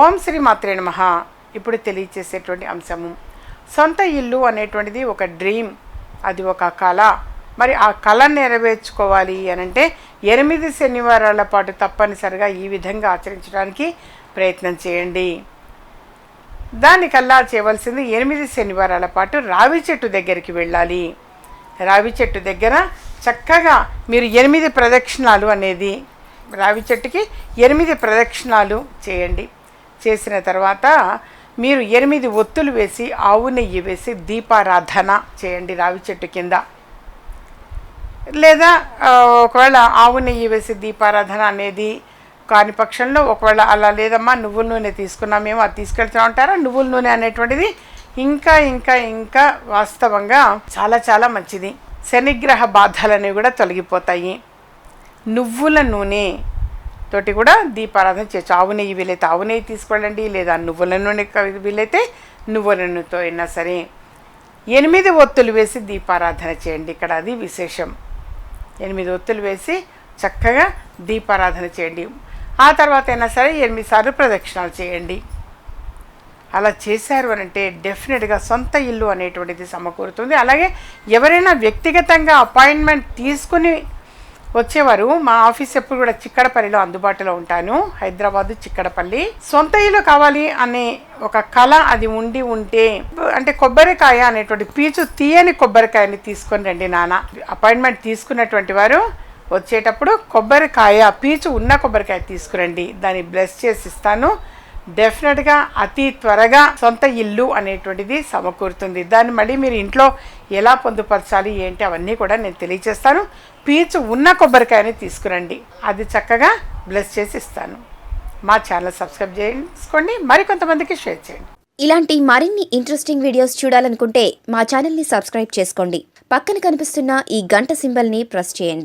ఓం శ్రీ మాత్రే నమ. ఇప్పుడు తెలియచేసేటువంటి అంశము. సొంత ఇల్లు అనేటువంటిది ఒక డ్రీమ్ అది ఒక కళ. మరి ఆ కళ నెరవేర్చుకోవాలి అని అంటే ఎనిమిది శనివారాల పాటు తప్పనిసరిగా ఈ విధంగా ఆచరించడానికి ప్రయత్నం చేయండి. దానికల్లా చేయవలసింది ఎనిమిది శనివారాల పాటు రావి చెట్టు దగ్గరికి వెళ్ళాలి. రావి చెట్టు దగ్గర చక్కగా మీరు ఎనిమిది ప్రదక్షిణాలు అనేది రావి చెట్టుకి ఎనిమిది ప్రదక్షిణాలు చేయండి. చేసిన తర్వాత మీరు ఎనిమిది ఒత్తులు వేసి ఆవు నెయ్యి వేసి దీపారాధన చేయండి రావి చెట్టు కింద. లేదా ఒకవేళ ఆవు నెయ్యి వేసి దీపారాధన అనేది కాని పక్షంలో ఒకవేళ అలా లేదమ్మా నువ్వుల నూనె తీసుకున్నాం మేము అది తీసుకెళ్తా ఉంటారా? నువ్వుల నూనె అనేటువంటిది ఇంకా ఇంకా ఇంకా వాస్తవంగా చాలా చాలా మంచిది. శనిగ్రహ బాధలు అనేవి కూడా తొలగిపోతాయి. నువ్వుల నూనె తోటి కూడా దీపారాధన చేయొచ్చు ఆవు నెయ్యి వీలైతే ఆవు నెయ్యి తీసుకెళ్ళండి లేదా నువ్వుల నూనె వీలైతే నువ్వుల నూనెతో అయినా సరే ఎనిమిది ఒత్తులు వేసి దీపారాధన చేయండి. ఇక్కడ అది విశేషం. ఎనిమిది ఒత్తులు వేసి చక్కగా దీపారాధన చేయండి. ఆ తర్వాత అయినా సరే ఎనిమిది సార్లు ప్రదక్షిణాలు చేయండి. అలా చేశారు అని అంటే డెఫినెట్గా సొంత ఇల్లు అనేటువంటిది సమకూరుతుంది. అలాగే ఎవరైనా వ్యక్తిగతంగా అపాయింట్మెంట్ తీసుకుని వచ్చేవారు. మా ఆఫీస్ ఎప్పుడు కూడా చిక్కడపల్లిలో అందుబాటులో ఉంటాను. హైదరాబాద్ చిక్కడపల్లి. సొంత ఇల్లు కావాలి అనే ఒక కళ అది ఉండి ఉంటే అంటే కొబ్బరికాయ అనేటువంటి పీచు తీయని కొబ్బరికాయని తీసుకొని రండి నాన్న. అపాయింట్మెంట్ తీసుకున్నటువంటి వారు వచ్చేటప్పుడు కొబ్బరికాయ పీచు ఉన్న కొబ్బరికాయ తీసుకురండి. దాన్ని బ్లెస్ చేసి ఇస్తాను. డెఫినెట్గా అతి త్వరగా సొంత ఇల్లు అనేటువంటిది సమకూరుతుంది. దాన్ని మళ్ళీ మీరు ఇంట్లో ఎలా పొందుపరచాలి ఏంటి అవన్నీ కూడా నేను తెలియజేస్తాను. పీచు ఉన్న కొబ్బరికాయని తీసుకురండి. అది చక్కగా బ్లెస్ చేసి ఇస్తాను. మా ఛానల్ సబ్స్క్రైబ్ చేసుకోండి. మరికొంతమందికి షేర్ చేయండి. ఇలాంటి మరిన్ని ఇంట్రెస్టింగ్ వీడియోస్ చూడాలనుకుంటే మా ఛానల్ని సబ్స్క్రైబ్ చేసుకోండి. పక్కన కనిపిస్తున్న ఈ గంట సింబల్ని ప్రెస్ చేయండి.